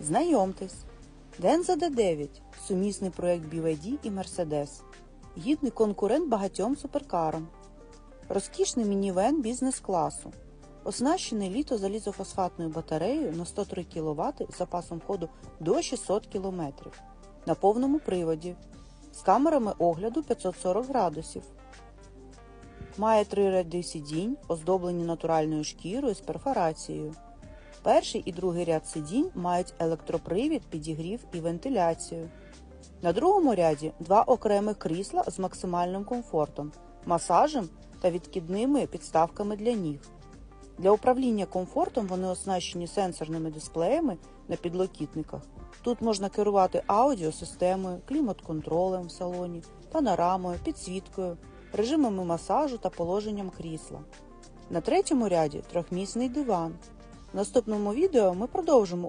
Знайомтесь, Денза D9 – сумісний проєкт BYD і Mercedes, гідний конкурент багатьом суперкарам, розкішний мінівен бізнес-класу, оснащений літозалізофосфатною батареєю на 103 кВт з запасом ходу до 600 км, на повному приводі, з камерами огляду 540 градусів. Має три ряди сидінь, оздоблені натуральною шкірою з перфорацією. Перший і другий ряд сидінь мають електропривід, підігрів і вентиляцію. На другому ряді два окремих крісла з максимальним комфортом, масажем та відкидними підставками для ніг. Для управління комфортом вони оснащені сенсорними дисплеями на підлокітниках. Тут можна керувати аудіосистемою, клімат-контролем в салоні, панорамою, підсвіткою, режимами масажу та положенням крісла. На третьому ряді трьохмісний диван. Наступному відео ми продовжимо